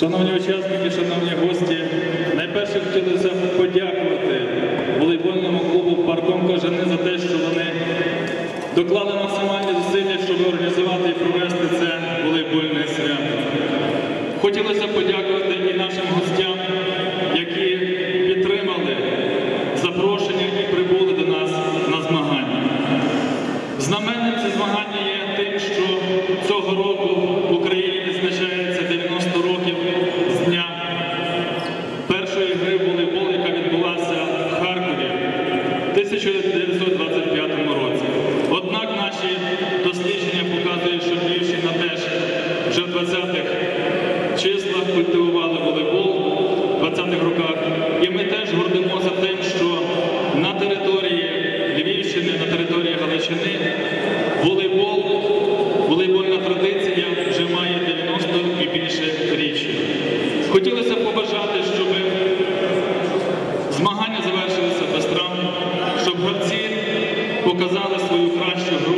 Шановні учасники, шановні гості, найперше хотілося подякувати волейбольному клубу Парком Кажани за те, що вони доклали максимальні зусилля, щоб організувати і провести це волейбольне свято. Хотілося подякувати і нашим гостям, які підтримали запрошення і прибули до нас на змагання. Знаменним це змагання є тим, що цього року 1925 році. Однак наші дослідження показують, що Львівщина теж вже в 20-х числах культивували волейбол в 20-х роках. І ми теж гордимося тим, що на території Львівщини, на території Галичини волейбол, волейбольна традиція вже має 90 і більше річ. Хотілося б побажати, щоб змагання гравці показали свою кращу гру.